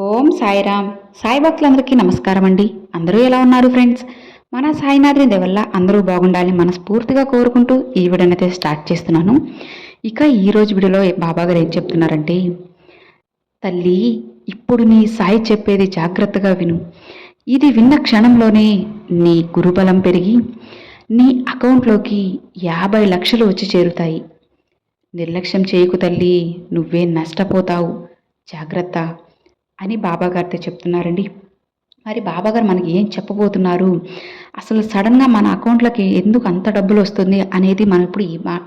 ఓం సాయిరామ్. సాయి భక్తులందరికీ నమస్కారం అండి. అందరూ ఎలా ఉన్నారు ఫ్రెండ్స్? మన సాయినాథుని దేవల్ల అందరూ బాగుండాలని మనస్ఫూర్తిగా కోరుకుంటూ ఈ వీడియోనైతే స్టార్ట్ చేస్తున్నాను. ఇక ఈరోజు వీడియోలో బాబా గారు ఏం చెప్తున్నారంటే తల్లి ఇప్పుడు నీ సాయి చెప్పేది జాగ్రత్తగా విను. ఇది విన్న క్షణంలోనే నీ గురుబలం పెరిగి నీ అకౌంట్లోకి యాభై లక్షలు వచ్చి చేరుతాయి. నిర్లక్ష్యం చేయకు తల్లి నువ్వే నష్టపోతావు. జాగ్రత్త. అని బాబాగారితో చెప్తున్నారండి. మరి బాబాగారు మనకి ఏం చెప్పబోతున్నారు? అసలు సడన్గా మన అకౌంట్లోకి ఎందుకు అంత డబ్బులు వస్తుంది అనేది మనం ఇప్పుడు ఈ మా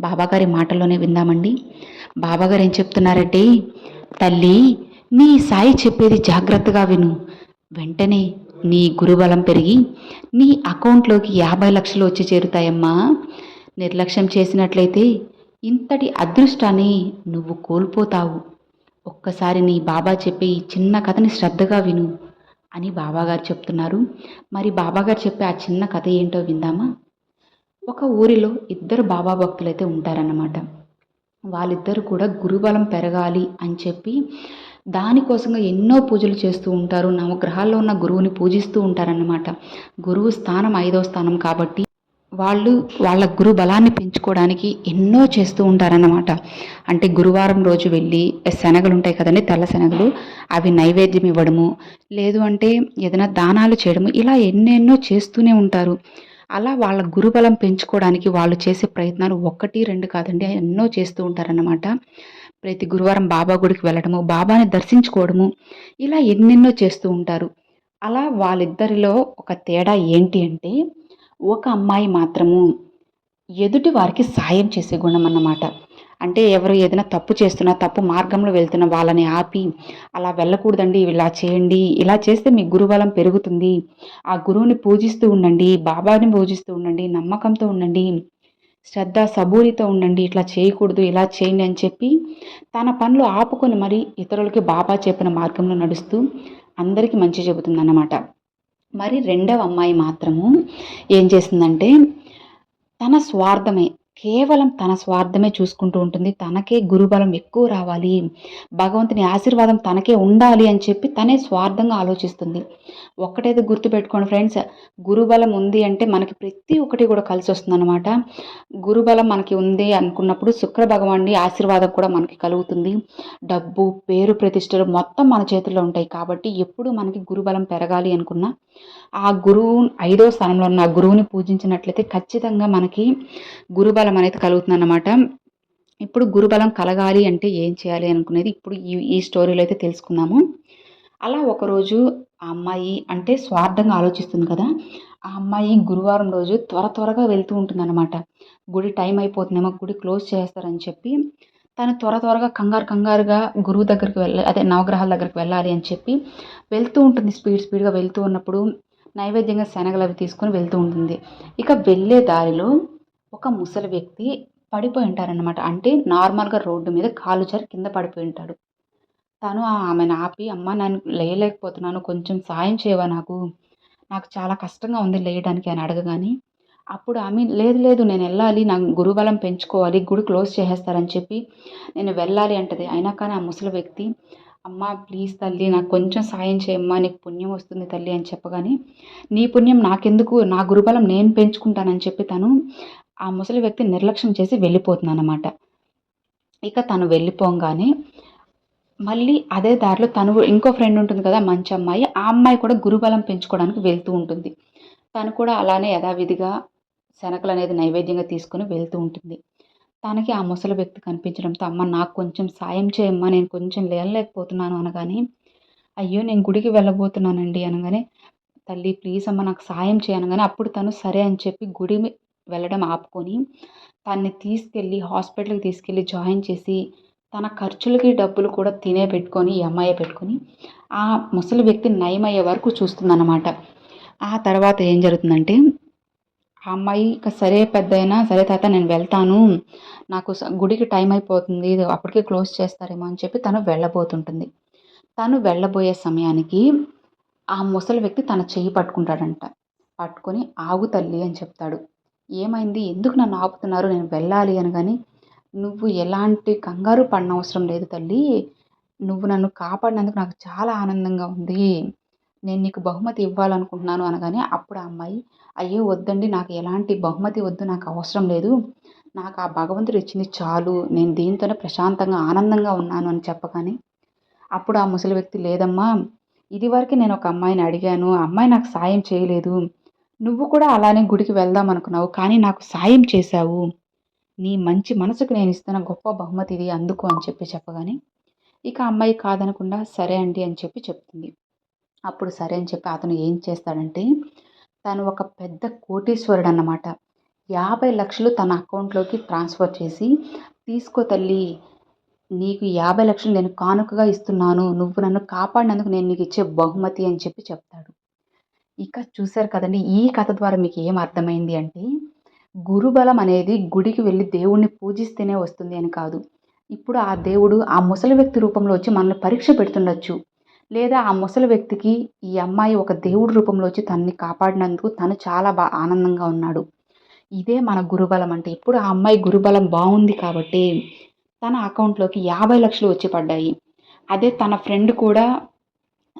బాబాగారి మాటల్లోనే విందామండి. బాబాగారు ఏం చెప్తున్నారంటే తల్లి నీ సాయి చెప్పేది జాగ్రత్తగా విను. వెంటనే నీ గురుబలం పెరిగి నీ అకౌంట్లోకి యాభై లక్షలు వచ్చి చేరుతాయమ్మా. నిర్లక్ష్యం చేసినట్లయితే ఇంతటి అదృష్టాన్ని నువ్వు కోల్పోతావు. ఒక్కసారి నీ బాబా చెప్పే ఈ చిన్న కథని శ్రద్ధగా విను అని బాబాగారు చెప్తున్నారు. మరి బాబాగారు చెప్పే ఆ చిన్న కథ ఏంటో విందామా? ఒక ఊరిలో ఇద్దరు బాబా భక్తులైతే ఉంటారన్నమాట. వాళ్ళిద్దరు కూడా గురుబలం పెరగాలి అని చెప్పి దానికోసంగా ఎన్నో పూజలు చేస్తూ ఉంటారు. నవగ్రహాల్లో ఉన్న గురువుని పూజిస్తూ ఉంటారన్నమాట. గురువు స్థానం ఐదో స్థానం కాబట్టి వాళ్ళు వాళ్ళ గురు బలాన్ని పెంచుకోవడానికి ఎన్నో చేస్తూ ఉంటారన్నమాట. అంటే గురువారం రోజు వెళ్ళి శనగలు ఉంటాయి కదండి తెల్ల శనగలు అవి నైవేద్యం ఇవ్వడము లేదు అంటే ఏదైనా దానాలు చేయడము ఇలా ఎన్నెన్నో చేస్తూనే ఉంటారు. అలా వాళ్ళ గురుబలం పెంచుకోవడానికి వాళ్ళు చేసే ప్రయత్నాలు ఒక్కటి రెండు కాదండి ఎన్నో చేస్తూ ఉంటారన్నమాట. ప్రతి గురువారం బాబా గుడికి వెళ్ళడము బాబాని దర్శించుకోవడము ఇలా ఎన్నెన్నో చేస్తూ ఉంటారు. అలా వాళ్ళిద్దరిలో ఒక తేడా ఏంటి అంటే ఒక అమ్మాయి మాత్రము ఎదుటి వారికి సాయం చేసే గుణం అన్నమాట. అంటే ఎవరు ఏదైనా తప్పు చేస్తున్నా తప్పు మార్గంలో వెళ్తున్న వాళ్ళని ఆపి అలా వెళ్ళకూడదండి ఇలా చేయండి ఇలా చేస్తే మీ గురుబలం పెరుగుతుంది ఆ గురువుని పూజిస్తూ ఉండండి బాబాని పూజిస్తూ ఉండండి నమ్మకంతో ఉండండి శ్రద్ధ సబూరితో ఉండండి ఇట్లా చేయకూడదు ఇలా చేయండి అని చెప్పి తన పనులు ఆపుకొని మరి ఇతరులకి బాబా చెప్పిన మార్గంలో నడుస్తూ అందరికీ మంచి చెబుతుందన్నమాట. మరి రెండవ అమ్మాయి మాత్రము ఏం చేసిందంటే తన స్వార్థమే కేవలం తన స్వార్థమే చూసుకుంటూ ఉంటుంది. తనకే గురుబలం ఎక్కువ రావాలి. భగవంతుని ఆశీర్వాదం తనకే ఉండాలి అని చెప్పి తనే స్వార్థంగా ఆలోచిస్తుంది. ఒక్కటైతే గుర్తుపెట్టుకోండి ఫ్రెండ్స్ గురుబలం ఉంది అంటే మనకి ప్రతి ఒక్కటి కూడా కలిసి వస్తుందన్నమాట. గురుబలం మనకి ఉంది అనుకున్నప్పుడు శుక్ర భగవాన్ని ఆశీర్వాదం కూడా మనకి కలుగుతుంది. డబ్బు పేరు ప్రతిష్టలు మొత్తం మన చేతుల్లో ఉంటాయి. కాబట్టి ఎప్పుడు మనకి గురుబలం పెరగాలి అనుకున్నా ఆ గురువు ఐదో స్థానంలో ఉన్న ఆ గురువుని పూజించినట్లయితే ఖచ్చితంగా మనకి గురుబలం అనేది కలుగుతుందన్నమాట. ఇప్పుడు గురుబలం కలగాలి అంటే ఏం చేయాలి అనుకునేది ఇప్పుడు ఈ ఈ స్టోరీలో అయితే తెలుసుకుందాము. అలా ఒకరోజు ఆ అమ్మాయి అంటే స్వార్థంగా ఆలోచిస్తుంది కదా ఆ అమ్మాయి గురువారం రోజు త్వర త్వరగా వెళ్తూ ఉంటుందన్నమాట. గుడి టైం అయిపోతుందేమో గుడి క్లోజ్ చేస్తారని చెప్పి తను త్వర త్వరగా కంగారు కంగారుగా గురువు దగ్గరికి వెళ్ళ అదే నవగ్రహాల దగ్గరికి వెళ్ళాలి అని చెప్పి వెళ్తూ ఉంటుంది. స్పీడ్ స్పీడ్గా వెళ్తూ ఉన్నప్పుడు నైవేద్యంగా శనగలు అవి తీసుకొని వెళ్తూ ఉంటుంది. ఇక వెళ్ళే దారిలో ఒక ముసలి వ్యక్తి పడిపోయి ఉంటారనమాట అంటే నార్మల్గా రోడ్డు మీద కాలు జారి కింద పడిపోయి ఉంటాడు. తను ఆమెను ఆపి అమ్మ నేను లేయలేకపోతున్నాను కొంచెం సాయం చేయవా నాకు? నాకు చాలా కష్టంగా ఉంది లేయడానికి అని అడగగానే అప్పుడు ఆమె లేదు లేదు నేను వెళ్ళాలి నా గురుబలం పెంచుకోవాలి గుడి క్లోజ్ చేసేస్తారని చెప్పి నేను వెళ్ళాలి అంటది. అయినా కానీ ఆ ముసలి వ్యక్తి అమ్మ ప్లీజ్ తల్లి నాకు కొంచెం సాయం చేయమ్మా నీకు పుణ్యం వస్తుంది తల్లి అని చెప్పగానే నీ పుణ్యం నాకెందుకు? నా గురుబలం నేను పెంచుకుంటానని చెప్పి తను ఆ ముసలి వ్యక్తి నిర్లక్ష్యం చేసి వెళ్ళిపోతుందన్నమాట. ఇక తను వెళ్ళిపోగానే మళ్ళీ అదే దారిలో తను ఇంకో ఫ్రెండ్ ఉంటుంది కదా మంచి అమ్మాయి ఆ అమ్మాయి కూడా గురుబలం పెంచుకోవడానికి వెళ్తూ ఉంటుంది. తను కూడా అలానే యథావిధిగా శనకలు అనేది నైవేద్యంగా తీసుకొని వెళ్తూ ఉంటుంది. తనకి ఆ ముసలి వ్యక్తి కనిపించడంతో అమ్మ నాకు కొంచెం సాయం చేయమ్మా నేను కొంచెం లేనలేకపోతున్నాను అనగానే అయ్యో నేను గుడికి వెళ్ళబోతున్నానండి అనగానే తల్లి ప్లీజ్ అమ్మ నాకు సాయం చేయనగానే అప్పుడు తను సరే అని చెప్పి గుడి వెళ్ళడం ఆపుకొని తన్ని తీసుకెళ్ళి హాస్పిటల్కి తీసుకెళ్ళి జాయిన్ చేసి తన ఖర్చులకి డబ్బులు కూడా తినే పెట్టుకొని ఈ పెట్టుకొని ఆ ముసలి వ్యక్తి నయమయ్యే వరకు చూస్తుందన్నమాట. ఆ తర్వాత ఏం జరుగుతుందంటే ఆ అమ్మాయి ఇక సరే పెద్ద అయినా సరే తాత నేను వెళ్తాను నాకు గుడికి టైం అయిపోతుంది అప్పటికే క్లోజ్ చేస్తారేమో అని చెప్పి తను వెళ్ళబోతుంటుంది. తను వెళ్ళబోయే సమయానికి ఆ ముసలి వ్యక్తి తన చెయ్యి పట్టుకుంటాడంట. పట్టుకొని ఆగు తల్లి అని చెప్తాడు. ఏమైంది? ఎందుకు నన్ను ఆపుతున్నారు? నేను వెళ్ళాలి అని కానీ నువ్వు ఎలాంటి కంగారు పడిన అవసరం లేదు తల్లి. నువ్వు నన్ను కాపాడినందుకు నాకు చాలా ఆనందంగా ఉంది. నేను నీకు బహుమతి ఇవ్వాలనుకుంటున్నాను అనగానే అప్పుడు ఆ అమ్మాయి అయ్యో వద్దండి నాకు ఎలాంటి బహుమతి వద్దు నాకు అవసరం లేదు. నాకు ఆ భగవంతుడు ఇచ్చింది చాలు. నేను దీంతోనే ప్రశాంతంగా ఆనందంగా ఉన్నాను అని చెప్పగానే అప్పుడు ఆ ముసలి వ్యక్తి లేదమ్మా ఇదివరకు నేను ఒక అమ్మాయిని అడిగాను. ఆ అమ్మాయి నాకు సాయం చేయలేదు. నువ్వు కూడా అలానే గుడికి వెళ్దాం అనుకున్నావు కానీ నాకు సాయం చేశావు. నీ మంచి మనసుకు నేను ఇస్తున్న గొప్ప బహుమతి ఇది అందుకు అని చెప్పి చెప్పగానే ఇక అమ్మాయి కాదనకుండా సరే అండి అని చెప్పి చెప్తుంది. అప్పుడు సరే అని చెప్పి అతను ఏం చేస్తాడంటే తను ఒక పెద్ద కోటీశ్వరుడు అన్నమాట. యాభై లక్షలు తన అకౌంట్లోకి ట్రాన్స్ఫర్ చేసి తీసుకో తల్లి నీకు యాభై లక్షలు నేను కానుకగా ఇస్తున్నాను నువ్వు నన్ను కాపాడినందుకు నేను నీకు ఇచ్చే బహుమతి అని చెప్పి చెప్తాడు. ఇక చూశారు కదండి. ఈ కథ ద్వారా మీకు ఏం అర్థమైంది అంటే గురుబలం అనేది గుడికి వెళ్ళి దేవుణ్ణి పూజిస్తేనే వస్తుంది అని కాదు. ఇప్పుడు ఆ దేవుడు ఆ ముసలి వ్యక్తి రూపంలో వచ్చి మనల్ని పరీక్ష పెడుతుండొచ్చు. లేదా ఆ ముసలి వ్యక్తికి ఈ అమ్మాయి ఒక దేవుడి రూపంలో వచ్చి తనని కాపాడినందుకు తను చాలా బా ఆనందంగా ఉన్నాడు. ఇదే మన గురుబలం అంటే. ఇప్పుడు ఆ అమ్మాయి గురుబలం బాగుంది కాబట్టి తన అకౌంట్లోకి యాభై లక్షలు వచ్చి పడ్డాయి. అదే తన ఫ్రెండ్ కూడా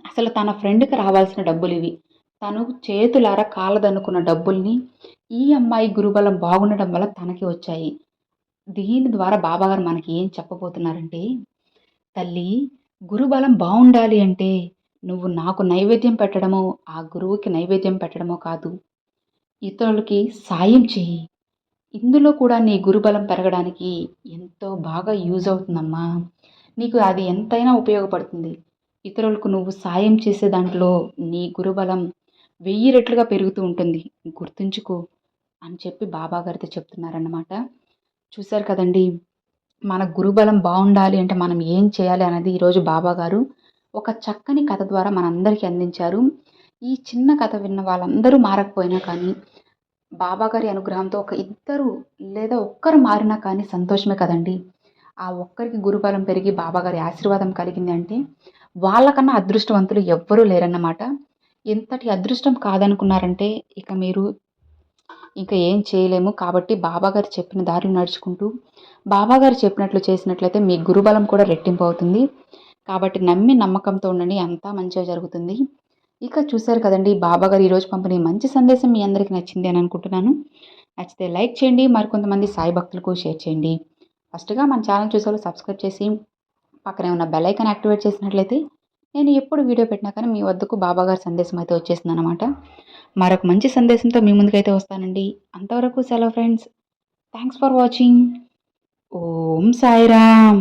అసలు తన ఫ్రెండ్కి రావాల్సిన డబ్బులు ఇవి. తను చేతులారా కాలదనుకున్న డబ్బుల్ని ఈ అమ్మాయి గురుబలం బాగుండడం వల్ల తనకి వచ్చాయి. దీని ద్వారా బాబాగారు మనకి ఏం చెప్పబోతున్నారంటే తల్లి గురుబలం బాగుండాలి అంటే నువ్వు నాకు నైవేద్యం పెట్టడమో ఆ గురువుకి నైవేద్యం పెట్టడమో కాదు. ఇతరులకి సాయం చెయ్యి. ఇందులో కూడా నీ గురుబలం పెరగడానికి ఎంతో బాగా యూజ్ అవుతుందమ్మా. నీకు అది ఎంతైనా ఉపయోగపడుతుంది. ఇతరులకు నువ్వు సాయం చేసే దాంట్లో నీ గురుబలం వెయ్యి రెట్లుగా పెరుగుతూ ఉంటుంది. గుర్తుంచుకో అని చెప్పి బాబాగారితో చెప్తున్నారన్నమాట. చూశారు కదండి మన గురుబలం బాగుండాలి అంటే మనం ఏం చేయాలి అనేది ఈరోజు బాబాగారు ఒక చక్కని కథ ద్వారా మనందరికీ అందించారు. ఈ చిన్న కథ విన్న వాళ్ళందరూ మారకపోయినా కానీ బాబాగారి అనుగ్రహంతో ఒక ఇద్దరు లేదా ఒక్కరు మారినా కానీ సంతోషమే కదండి. ఆ ఒక్కరికి గురుబలం పెరిగి బాబాగారి ఆశీర్వాదం కలిగింది అంటే వాళ్ళకన్నా అదృష్టవంతులు ఎవ్వరూ లేరన్నమాట. ఎంతటి అదృష్టం కాదనుకున్నారంటే ఇక మీరు ఇంకా ఏం చేయలేము. కాబట్టి బాబాగారు చెప్పిన దారిలో నడుచుకుంటూ బాబాగారు చెప్పినట్లు చేసినట్లయితే మీ గురుబలం కూడా రెట్టింపు అవుతుంది కాబట్టి నమ్మి నమ్మకంతో ఉండండి అంతా మంచిగా జరుగుతుంది. ఇక చూశారు కదండి బాబాగారు ఈరోజు పంపిణీ మంచి సందేశం మీ అందరికీ నచ్చింది అని అనుకుంటున్నాను. నచ్చితే లైక్ చేయండి మరికొంతమంది సాయి భక్తులకు షేర్ చేయండి. ఫస్ట్గా మన ఛానల్ చూసేవాళ్ళు సబ్స్క్రైబ్ చేసి పక్కనే ఉన్న బెల్ ఐకాన్ యాక్టివేట్ చేసినట్లయితే నేను ఎప్పుడు వీడియో పెట్టినా కానీ మీ వద్దకు బాబాగారి సందేశం అయితే వచ్చేసింది అనమాట మరొక మంచి సందేశంతో మీ ముందుకైతే వస్తానండి. అంతవరకు సెలవు friends. Thanks for watching. Om Sairam.